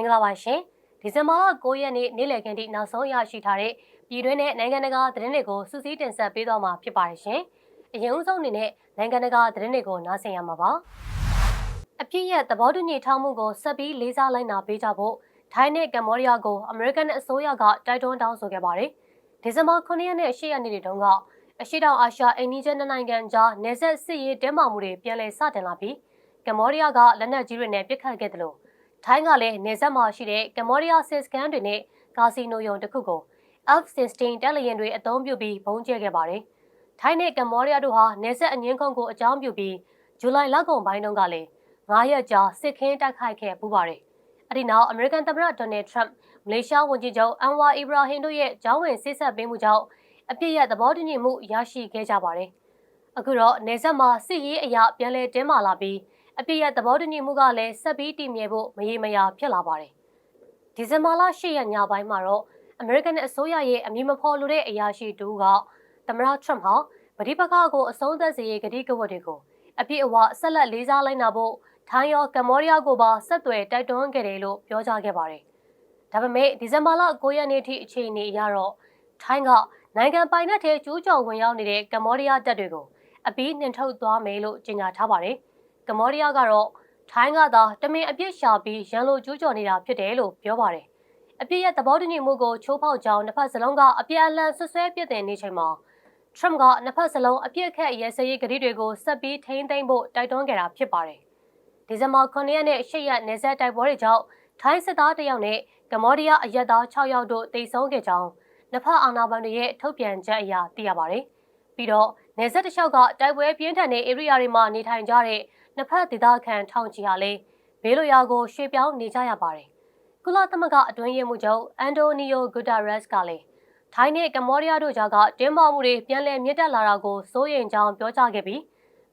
င်္ဂလာပါရှင်ဒီဇင်ဘာလ9ရက်နေ့နေ့လည်ခင်းထိနောက်ဆုံးရရှိထားတဲ့ပြည်တွင်းနဲ့နိုင်ငံတကာသတင်းတွေကိုစူးစီးတင်ဆက်ပေးသွားမှာဖြစ်ပါတယ်ရှင်အရင်ဦးဆုံးအနေနဲ့နိုင်ငံတကာသတင်းတွေကိုနားဆင်ရမှာပါအပြည့်ရဲ့သဘောတူညီထောက်မှုကိုဆက်ပြီးလေးစားလိုက်နာပေးကြဖို့ထိုင်းနဲ့ကမ္ဘောဒီးယားကိုအမေရိကန်အစိုးရကတိုက်တွန်းတောင်းဆိုခဲ့ပါတယ်ဒီဇင်ဘာ9ရက်နဲ့10ရက်နေ့တွေတုန်းကအရှိတောင်အာရှအိန္ဒိယနိုင်ငံကြားနေဆက်စစ်ရေးတဲမာမှုတွေပြန်လည်စတင်လာပြီးကမ္ဘောဒီးယားကလက်နက်ကြီးတွေနဲ့ပစ်ခတ်ခဲ့တယ်လို့ ထိုင်းကလည်းနေဆက်မှာရှိတဲ့ကမ္ဘောဒီးယားစစ်စကန်တွေနဲ့ကာစီနိုယုံတစ်ခုကို F-16 တက်လျင်တွေအသုံးပြုပြီးဘုံကျဲခဲ့ပါတယ်။ထိုင်းနဲ့ကမ္ဘောဒီးယားတို့ဟာနေဆက်အငင်းခုံကိုအကြောင်းပြုပြီးဇူလိုင်လကုန်ပိုင်းတုန်းကလည်း9ရက်ကြာစစ်ခင်းတိုက်ခိုက်ခဲ့ပူပါတယ်။အဲဒီနောက်အမေရိကန်သမ္မတဒေါ်နယ်ထရမ့်မလေးရှားဝန်ကြီးချုပ်အန်ဝါအီဘရာဟင်တို့ရဲ့ကြောင်းဝင်စစ်ဆက်ပေးမှုကြောင့်အပြစ်ရသဘောတူညီမှုရရှိခဲ့ကြပါတယ်။အခုတော့နေဆက်မှာစစ်ရေးအရာပြန်လည်တင်းမာလာပြီး အပြည့်ရဲ့သဘောတူညီမှုကလည်းဆက်ပြီးတည်မြဲဖို့မရေမရာဖြစ်လာပါတယ်။ဒီဇင်ဘာလ10ရက်ညပိုင်းမှာတော့အမေရိကန်အစိုးရရဲ့အမည်မဖော်လိုတဲ့အရာရှိတူကသမ္မတထရမ့်ဟာဗတိပခါကိုအဆုံးသတ်စေရေးကတိကဝတ်တွေကိုအပြည့်အဝဆက်လက်လေးစားလိုက်နာဖို့ထိုင်းရောကမ္ဘောဒီးယားကိုပါဆက်သွယ်တိုက်တွန်းခဲ့တယ်လို့ပြောကြားခဲ့ပါတယ်။ဒါပေမဲ့ဒီဇင်ဘာလ9ရက်နေ့ထိအခြေအနေအရတော့ထိုင်းကနိုင်ငံပိုင်နက်ထဲကျူးကျော်ဝင်ရောက်နေတဲ့ကမ္ဘောဒီးယားတပ်တွေကိုအပြီးနှင်ထုတ်သွားမယ်လို့ကြေညာထားပါတယ်။ ကမ္ဘောဒီးယားကတော့ထိုင်းကသာတမင်အပြစ်ရှာပြီးရန်လိုကျူးကျော်နေတာဖြစ်တယ်လို့ပြောပါတယ်။အပြစ်ရဲ့သဘောတူညီမှုကိုချိုးဖောက်ကြောင်းနှစ်ဖက်စလုံးကအပြစ်အလန့်ဆွဆွဲပြစ်တင်နေချိန်မှာထရမ့်ကနှစ်ဖက်စလုံးအပြစ်အခက်ရဲစရေးကတိတွေကိုဆက်ပြီးထိန်းသိမ်းဖို့တိုက်တွန်းခဲ့တာဖြစ်ပါတယ်။ဒီဇင်ဘာ9ရက်နဲ့10ရက်နေဆက်တိုက်ပွဲတွေကြောင့်ထိုင်းစစ်သားတယောက်နဲ့ကမ္ဘောဒီးယားအရက်သား6ယောက်တို့တိတ်ဆုံးခဲ့ကြောင်းနှစ်ဖက်အာဏာပိုင်တွေရဲ့ထုတ်ပြန်ချက်အရသိရပါတယ်။ပြီးတော့နေဆက်တစ်လျှောက်ကတိုက်ပွဲပြင်းထန်တဲ့ဧရိယာတွေမှာနေထိုင်ကြတဲ့ နှစ်ဖက်ဒေသခံထောင်ချီဟာလည်းဘေးလွရာကိုရွှေ့ပြောင်းနေကြရပါတယ်။ကုလသမဂ္ဂအတွင်းရေးမှူးချုပ်အန်တိုနီယိုဂူတာရက်စ်ကလည်းထိုင်းနဲ့ကမ္ဘောဒီးယားတို့ကြားကတင်းမာမှုတွေပြန်လည်မြင့်တက်လာတာကိုစိုးရိမ်ကြောင်းပြောကြားခဲ့ပြီး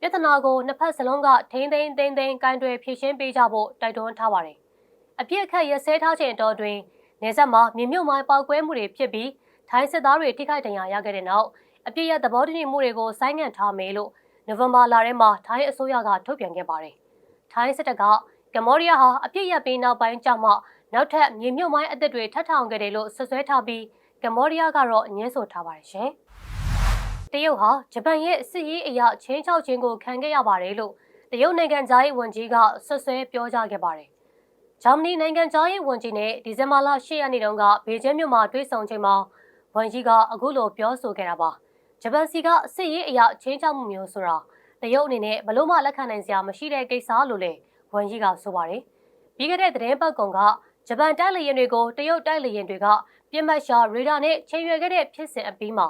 ပြဿနာကိုနှစ်ဖက်စလုံးကထိမ့်သိမ်းသိမ်းသိမ်းကင်တွယ်ဖြေရှင်းပေးကြဖို့တိုက်တွန်းထားပါတယ်။အပြစ်အခက်ရစဲထားချိန်တော်တွင်နေဆက်မှာမြေမြုပ်မိုင်းပေါက်ကွဲမှုတွေဖြစ်ပြီးထိုင်းစစ်သားတွေထိခိုက်ဒဏ်ရာရခဲ့တဲ့နောက်အပြစ်ရသဘောတူညီမှုတွေကိုဆိုင်းငံ့ထားမယ်လို့ နိုဝင်ဘာလထဲမှာထိုင်းအစိုးရကထုတ်ပြန်ခဲ့ပါတယ်။ထိုင်းစစ်တပ်ကကမ္ဘောဒီးယားဟာအပြစ်ရပြီးနောက်ပိုင်းကျမှနောက်ထပ်မြေမြုပ်မိုင်းအသစ်တွေထပ်ထောင်ခဲ့တယ်လို့ဆွဆွဲထားပြီးကမ္ဘောဒီးယားကတော့ညှင်းဆိုထားပါတယ်ရှင်။တရုတ်ဟာဂျပန်ရဲ့စစ်ရေးအရာချင်းချောက်ခြင်းကိုခံခဲ့ရပါတယ်လို့တရုတ်နိုင်ငံသားရေးဝန်ကြီးကဆွဆွဲပြောကြားခဲ့ပါတယ်။ဂျာမနီနိုင်ငံသားရေးဝန်ကြီးနဲ့ဒီဇင်ဘာလ10ရက်နေ့တုန်းကဘေကျင်းမြို့မှာတွေ့ဆုံချိန်မှာဝန်ကြီးကအခုလိုပြောဆိုခဲ့တာပါ။ ဂျပန်စီကစစ်ရေးအရာချင်းချောက်မှုမျိုးဆိုတာတရုတ်အနေနဲ့ဘလို့မှလက်ခံနိုင်စရာမရှိတဲ့ကိစ္စလို့လည်းဝန်ကြီးကဆိုပါတယ်။ပြီးခဲ့တဲ့သတင်းပတ်ကောင်ကဂျပန်တိုက်လေယာဉ်တွေကိုတရုတ်တိုက်လေယာဉ်တွေကပြစ်မှတ်ရှာရေဒါနဲ့ချိန်ရွယ်ခဲ့တဲ့ဖြစ်စဉ်အပြီးမှာ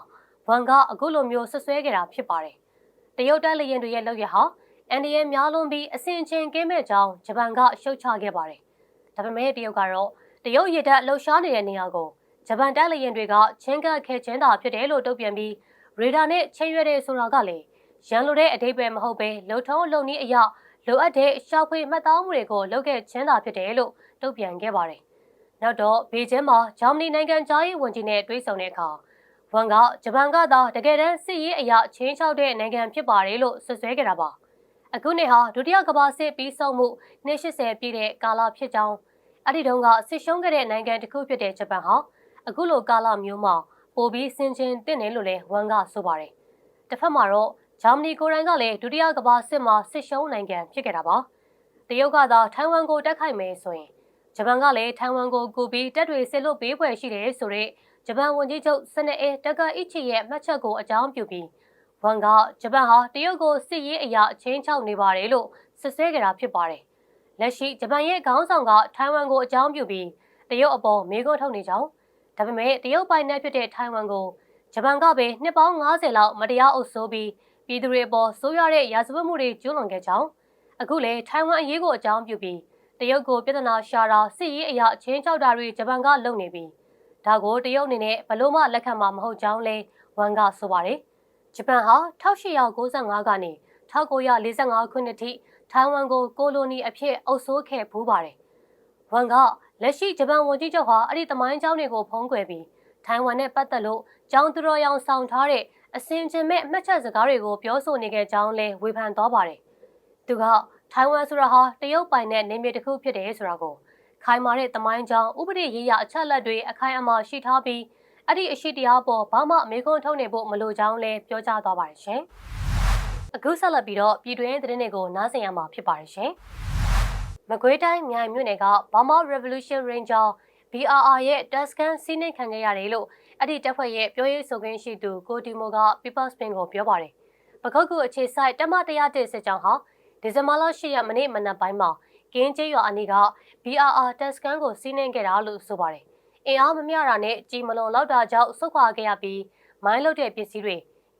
ဝန်ကအခုလိုမျိုးဆွဆွဲခဲ့တာဖြစ်ပါတယ်။တရုတ်တိုက်လေယာဉ်တွေရဲ့လုပ်ရဟာအန်ဒီရဲ့များလွန်ပြီးအဆင်ချင်းကင်းမဲ့ကြောင်းဂျပန်ကရှုတ်ချခဲ့ပါတယ်။ဒါပေမဲ့တရုတ်ကတော့တရုတ်ရတပ်လှုပ်ရှားနေတဲ့နေရာကိုဂျပန်တိုက်လေယာဉ်တွေကချင်းကပ်ခဲချင်းတာဖြစ်တယ်လို့တုံ့ပြန်ပြီး ရေဒါနဲ့ချိန်ရွယ်တဲ့ဆိုတာကလည်းရန်လိုတဲ့အတိတ်ပဲမဟုတ်ပဲလုံထုံးလုံနည်းအရာလိုအပ်တဲ့ရှောက်ဖွေမှတ်သားမှုတွေကိုလုပ်ခဲ့ချင်းသာဖြစ်တယ်လို့တုံ့ပြန်ခဲ့ပါတယ်။နောက်တော့ဘေကျင်းမှာဂျာမနီနိုင်ငံသားရေးဝန်ကြီးနဲ့တွေ့ဆုံတဲ့အခါဝန်ကဂျပန်ကသာတကယ်တမ်းစစ်ရေးအရာချင်းချောက်တဲ့နိုင်ငံဖြစ်ပါတယ်လို့ဆွဆွဲခဲ့တာပါ။အခုနှစ်ဟာဒုတိယကမ္ဘာစစ်ပြီးဆုံးမှုနှစ်80ပြည့်တဲ့ကာလဖြစ်ကြောင်းအဲ့ဒီတုန်းကစစ်ရှုံးခဲ့တဲ့နိုင်ငံတစ်ခုဖြစ်တဲ့ဂျပန်ဟာအခုလိုကာလမျိုးမှာ ပိုပြီးဆင်ခြင်တင့်တယ်လို့လည်းဝန်ကဆိုပါတယ်။တစ်ဖက်မှာတော့ဂျာမနီကိုရိုင်းကလည်းဒုတိယကမ္ဘာစစ်မှာစစ်ရှုံးနိုင်ငံဖြစ်ခဲ့တာပါ။တရုတ်ကသာထိုင်ဝမ်ကိုတက်ခိုက်မယ်ဆိုရင်ဂျပန်ကလည်းထိုင်ဝမ်ကိုကူပြီးတက်တွေစစ်လို့ပေးပွဲရှိတယ်ဆိုတော့ဂျပန်ဝန်ကြီးချုပ်စနအေတက္ကအီချီရဲ့မှတ်ချက်ကိုအကြောင်းပြုပြီးဝန်ကဂျပန်ဟာတရုတ်ကိုစစ်ရေးအရာအချင်းချောက်နေပါတယ်လို့စစ်ဆဲကြတာဖြစ်ပါတယ်။လက်ရှိဂျပန်ရဲ့ခေါင်းဆောင်ကထိုင်ဝမ်ကိုအကြောင်းပြုပြီးတရုတ်အပေါ်မေးခွန်းထုတ်နေကြောင်း ဒါပေမဲ့တရုတ်ပိုင်နယ်ဖြစ်တဲ့ထိုင်ဝမ်ကိုဂျပန်ကပဲနှစ်ပေါင်း90လောက်မတရားအုပ်စိုးပြီးပြည်သူတွေအပေါ်ဆိုးရွားတဲ့ရာဇဝတ်မှုတွေကျူးလွန်ခဲ့ကြောင်းအခုလေထိုင်ဝမ်အရေးကိုအကြောင်းပြုပြီးတရုတ်ကိုပြဿနာရှာတာစစ်ရေးအရာအချင်းချောက်တာတွေဂျပန်ကလုပ်နေပြီးဒါကိုတရုတ်အနေနဲ့ဘလို့မှလက်ခံမှာမဟုတ်ကြောင်းလဲဝန်ကဆိုပါတယ်ဂျပန်ဟာ1895ကနေ1945ခုနှစ်ထိထိုင်ဝမ်ကိုကိုလိုနီအဖြစ်အုပ်စိုးခဲ့ဖူးပါတယ် ဝန်ကလက်ရှိဂျပန်ဝန်ကြီးချုပ်ဟာအဲ့ဒီတမိုင်းကျောင်းတွေကိုဖုံးကွယ်ပြီးထိုင်ဝမ်နဲ့ပတ်သက်လို့ကျောင်းသူတော်ရောင်ဆောင်ထားတဲ့အစင်ကျင်မဲ့အမှတ်ချက်စကားတွေကိုပြောဆိုနေခဲ့ကြောင်းလဲဝေဖန်သွားပါတယ်။သူကထိုင်ဝမ်ဆိုတာဟာတရုတ်ပိုင်တဲ့နေမြေတစ်ခုဖြစ်တယ်ဆိုတာကိုခခိုင်မာတဲ့တမိုင်းကြောင်းဥပဒေရေးရာအချက်အလက်တွေအခိုင်အမာရှိထားပြီးအဲ့ဒီအရှိတရားပေါ်ဘာမှအမေခွန်းထုတ်နေဖို့မလိုကြောင်းလည်းပြောကြားသွားပါတယ်ရှင်။အခုဆက်လက်ပြီးတော့ပြည်တွင်းသတင်းတွေကိုနားဆင်ရမှာဖြစ်ပါတယ်ရှင်။ မကွေးတိုင်းမြိုင်မြို့နယ်က Burma Revolution Ranger BRR ရဲ့ Tuscan စီးနှင်ခံခဲ့ရတယ်လို့အဲ့ဒီတပ်ဖွဲ့ရဲ့ပြောရေးဆိုခွင့်ရှိသူကိုတီမိုက People's Spin ကိုပြောပါတယ်။ပကုတ်ကူအခြေဆိုင်တမတရားတဲ့စစ်ကြောင်းဟာဒီဇင်ဘာလ10ရက်မနေ့မနက်ပိုင်းမှာကင်းကျေးရွာအနီးက BRR Tuscan ကိုစီးနှင်ခဲ့တာလို့ဆိုပါတယ်။အင်အားမမျှတာနဲ့ကြီးမလွန်လောက်တာကြောင့်ဆုတ်ခွာခဲ့ရပြီးမိုင်းလုတဲ့ပစ္စည်းတွေ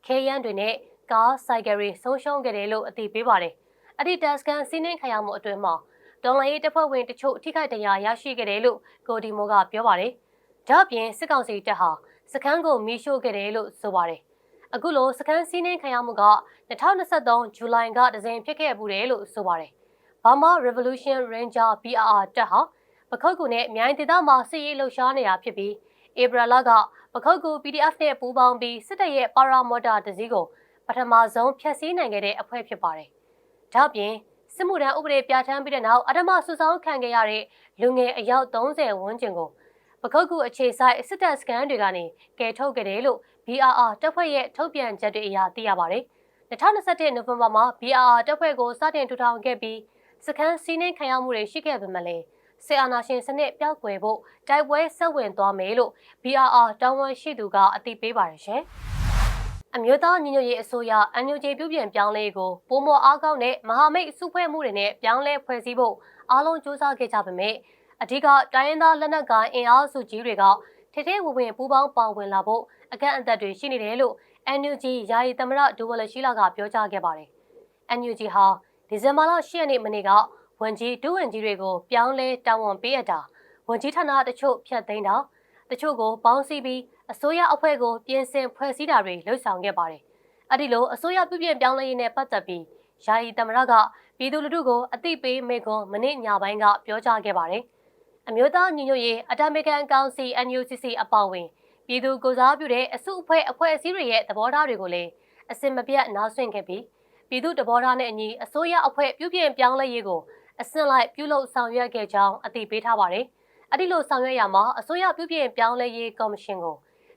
ခဲယမ်းတွေနဲ့ကားဆိုင်ကယ်တွေဆုံးရှုံးခဲ့တယ်လို့အသိပေးပါတယ်။အဲ့ဒီ Tuscan စီးနှင်ခံရမှုအတွင်းမှာ ဒေါ်လာရေးတပ်ဖွဲ့ဝင်တချို့ထိခိုက်ဒဏ်ရာရရှိခဲ့တယ်လို့ကိုဒီမိုကပြောပါတယ်။ဒါ့အပြင်စစ်ကောင်စီတပ်ဟာစခန်းကိုမီးရှို့ခဲ့တယ်လို့ဆိုပါတယ်။အခုလိုစခန်းစီးနှင်းခံရမှုက2023ဇူလိုင်ကဒဇင်ဖြစ်ခဲ့မှုတယ်လို့ဆိုပါတယ်။ Burma Revolution Ranger BRR တပ်ဟာပခုတ်ကူနဲ့မြိုင်ဒေသမှာစစ်ရေးလှုပ်ရှားနေတာဖြစ်ပြီးဧပြီလကပခုတ်ကူ PDF နဲ့ပူးပေါင်းပြီးစစ်တပ်ရဲ့ပါရာမော်တာတစည်းကိုပထမဆုံးဖျက်ဆီးနိုင်ခဲ့တဲ့အဖွဲ့ဖြစ်ပါတယ်။ဒါ့အပြင် စစ်မှုထမ်းဥပဒေပြဋ္ဌာန်းပြီးတဲ့နောက်အဓမ္မဆူဆောင်းခံခဲ့ရတဲ့လူငယ်အယောက်30ဝန်းကျင်ကိုပခုတ်ကူအခြေဆိုင်စစ်တပ်စခန်းတွေကနေကယ်ထုတ်ခဲ့တယ်လို့ BRR တပ်ဖွဲ့ရဲ့ထုတ်ပြန်ချက်တွေအရသိရပါတယ်။2021နိုဝင်ဘာမှာ BRR တပ်ဖွဲ့ကိုစတင်ထူထောင်ခဲ့ပြီးစခန်းစီးနှင်းခံရမှုတွေရှိခဲ့ပေမဲ့လည်းဆီအာနာရှင်စနစ်ပျောက်ကွယ်ဖို့တိုက်ပွဲဆက်ဝင်သွားမယ်လို့ BRR တာဝန်ရှိသူကအသိပေးပါတယ်ရှင်။ အမျိုးသားညီညွတ်ရေးအစိုးရ NUG ပြုပြင်ပြောင်းလဲကိုပုံမော်အားကောင်းတဲ့မဟာမိတ်စုဖွဲ့မှုတွေနဲ့ပြောင်းလဲဖွဲ့စည်းဖို့အားလုံးစူးစမ်းခဲ့ကြပေမဲ့အဓိကတိုင်းရင်းသားလက်နက်ကိုင်အင်အားစုကြီးတွေကထေထဲဝဝင်ပူးပေါင်းပါဝင်လာဖို့အကန့်အသတ်တွေရှိနေတယ်လို့ NUG ယာယီသမရဒူဝလရှိလာကပြောကြားခဲ့ပါတယ်။ NUG ဟာဒီဇင်ဘာလ10ရက်နေ့မနေ့ကဝန်ကြီးဒုဝန်ကြီးတွေကိုပြောင်းလဲတာဝန်ပေးအပ်တာဝန်ကြီးဌာနတချို့ဖျက်သိမ်းတာတချို့ကိုပေါင်းစည်းပြီး အစိုးရအဖွဲ့ကိုပြင်ဆင်ဖွဲ့စည်းတာတွေလှုပ်ဆောင်ခဲ့ပါတယ်။အဲ့ဒီလိုအစိုးရပြုပြင်ပြောင်းလဲရေးနဲ့ပတ်သက်ပြီးယာယီသမရကပြည်သူလူထုကိုအသိပေးမိကွန်မနေ့ညပိုင်းကပြောကြားခဲ့ပါတယ်။အမျိုးသားညီညွတ်ရေးအတမေကန်ကောင်စီ NUCC အပါအဝင်ပြည်သူကိုစားပြုတဲ့အစုအဖွဲ့အဖွဲ့အစည်းတွေရဲ့သဘောထားတွေကိုလည်းအစင်မပြတ်နားဆွင့်ခဲ့ပြီးပြည်သူတဘောထားနဲ့အညီအစိုးရအဖွဲ့ပြုပြင်ပြောင်းလဲရေးကိုအစင်လိုက်ပြုလုပ်ဆောင်ရွက်ခဲ့ကြောင်းအသိပေးထားပါတယ်။အဲ့ဒီလိုဆောင်ရွက်ရမှာအစိုးရပြုပြင်ပြောင်းလဲရေးကော်မရှင်ကို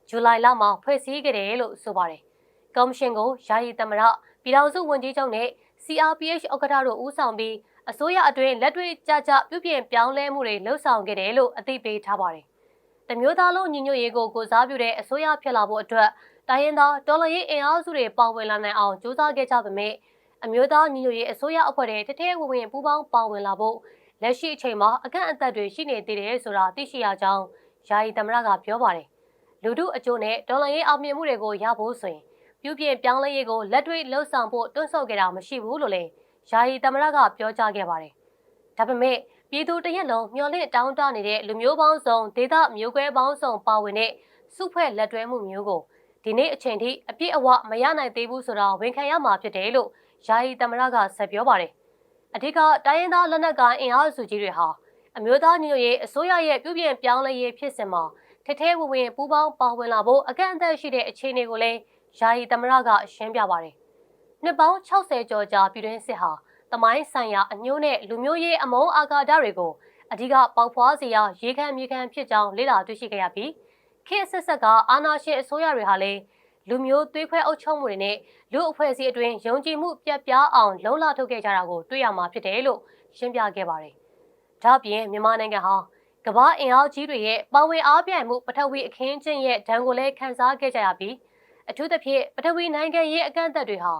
ဇူလိုင်လမှာဖွဲ့စည်းခဲ့တယ်လို့ဆိုပါတယ်။ကော်မရှင်ကိုယာယီသမရပြည်ထောင်စုဝန်ကြီးချုပ်နဲ့ CRPH ဥက္ကဋ္ဌတို့ဦးဆောင်ပြီးအစိုးရအတွင်းလက်တွေ့ကြကြပြုပြင်ပြောင်းလဲမှုတွေလှုပ်ဆောင်ခဲ့တယ်လို့အသိပေးထားပါတယ်။တမျိုးသားလုံးညီညွတ်ရေးကိုကိုစားပြုတဲ့အစိုးရဖြစ်လာဖို့အတွက်တိုင်းရင်းသားတော်လှန်ရေးအင်အားစုတွေပါဝင်လာနိုင်အောင်ကြိုးစားခဲ့ကြပေမဲ့အမျိုးသားညီညွတ်ရေးအစိုးရအဖွဲ့တွေတထဲဝင်ဝင်ပူးပေါင်းပါဝင်လာဖို့လက်ရှိအချိန်မှာအကန့်အသတ်တွေရှိနေသေးတယ်ဆိုတာသိရှိရကြောင်းယာယီသမရကပြောပါတယ်။ လူထုအကျိုးနဲ့ဒေါ်လာရေးအောင်မြင်မှုတွေကိုရဖို့ဆိုရင်ပြုပြင်ပြောင်းလဲရေးကိုလက်တွေ့လှုပ်ဆောင်ဖို့တွန်းဆုတ်ခဲ့တာမရှိဘူးလို့လည်းယာယီသမရကပြောကြားခဲ့ပါတယ်။ဒါပေမဲ့ပြည်သူတရက်လုံးမျှော်လင့်တောင်းတနေတဲ့လူမျိုးပေါင်းစုံဒေသမျိုးကွဲပေါင်းစုံပါဝင်တဲ့စုဖွဲ့လက်တွဲမှုမျိုးကိုဒီနေ့အချိန်ထိအပြည့်အဝမရနိုင်သေးဘူးဆိုတာဝန်ခံရမှာဖြစ်တယ်လို့ယာယီသမရကဆက်ပြောပါတယ်။အဓိကတိုင်းရင်းသားလက်နက်ကိုင်အင်အားစုကြီးတွေဟာအမျိုးသားညီညွတ်ရေးအစိုးရရဲ့ပြုပြင်ပြောင်းလဲရေးဖြစ်စဉ်မှာ ထထဲဝဝင်ပူးပေါင်းပါဝင်လာဖို့အကန့်အသတ်ရှိတဲ့အခြေအနေကိုလည်းယာယီသမရကရှင်းပြပါတယ်။နှစ်ပေါင်း60ကျော်ကြာပြည်တွင်းစစ်ဟာတမိုင်းဆိုင်ရာအညိုးနဲ့လူမျိုးရေးအမုန်းအာဃာတတွေကိုအဓိကပေါက်ဖွားစေရာရေခံမြေခံဖြစ်ကြောင်းလေ့လာတွေ့ရှိခဲ့ရပြီးခေတ်ဆက်ဆက်ကအာဏာရှင်အစိုးရတွေဟာလည်းလူမျိုးသွေးခွဲအုပ်ချုပ်မှုတွေနဲ့လူအဖွဲ့အစည်းအတွင်းယုံကြည်မှုပြတ်ပြားအောင်လုံလထုတ်ခဲ့ကြတာကိုတွေ့ရမှာဖြစ်တယ်လို့ရှင်းပြခဲ့ပါတယ်။ဒါ့အပြင်မြန်မာနိုင်ငံဟာ ကမ္ဘာအင်အားကြီးတွေရဲ့ပါဝင်အားပြိုင်မှုပထဝီအခင်းကျင်းရဲ့ဒဏ်ကိုလည်းခံစားခဲ့ကြရပြီးအထူးသဖြင့်ပထဝီနိုင်ငံရေးအကန့်အသတ်တွေဟာ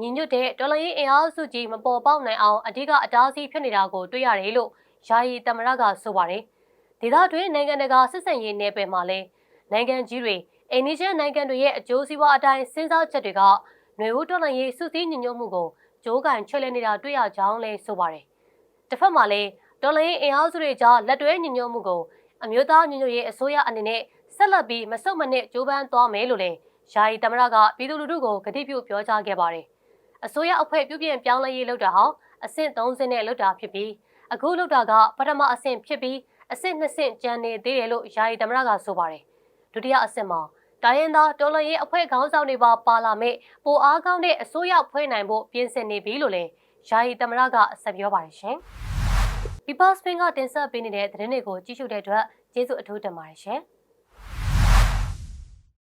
ညီညွတ်တဲ့ဒေါ်လာရေးအင်အားစုကြီးမပေါ်ပေါက်နိုင်အောင်အဓိကအတားအဆီးဖြစ်နေတာကိုတွေ့ရတယ်လို့ယာယီတမရကဆိုပါတယ်။ဒေသတွင်းနိုင်ငံတကာစစ်စင်ရေးနယ်ပယ်မှာလည်းနိုင်ငံကြီးတွေအိန္ဒိယနိုင်ငံတွေရဲ့အကျိုးစီးပွားအတိုင်းစဉ်းစားချက်တွေကຫນွေဦးတော်လှန်ရေးစုစည်းညီညွတ်မှုကိုကြိုးကန်ချွဲလဲနေတာတွေ့ရကြောင်းလည်းဆိုပါတယ်။တစ်ဖက်မှာလည်း တော်လှန်ရေးအင်အားစုတွေကြားလက်တွဲညီညွတ်မှုကိုအမျိုးသားညီညွတ်ရေးအစိုးရအနေနဲ့ဆက်လက်ပြီးမဆုတ်မနစ်ကြိုးပမ်းသွားမယ်လို့လည်းယာယီသမရကပြည်သူလူထုကိုကတိပြုပြောကြားခဲ့ပါတယ်။အစိုးရအဖွဲ့ပြုပြင်ပြောင်းလဲရေးလုပ်တာဟာအဆင့်30နဲ့လုပ်တာဖြစ်ပြီးအခုလုပ်တာကပထမအဆင့်ဖြစ်ပြီးအဆင့်2ဆင့်ကျန်နေသေးတယ်လို့ယာယီသမရကဆိုပါတယ်။ဒုတိယအဆင့်မှာတိုင်းရင်းသားတော်လှန်ရေးအဖွဲ့ခေါင်းဆောင်တွေပါပါလာမဲ့ပိုအားကောင်းတဲ့အစိုးရဖွဲ့နိုင်ဖို့ပြင်ဆင်နေပြီလို့လည်းယာယီသမရကဆက်ပြောပါတယ်ရှင်။ People Spin ကတင်ဆက်ပေးနေတဲ့သတင်းတွေကိုကြည့်ရှုတဲ့အတွက်ကျေးဇူးအထူးတင်ပါတယ်ရှင်။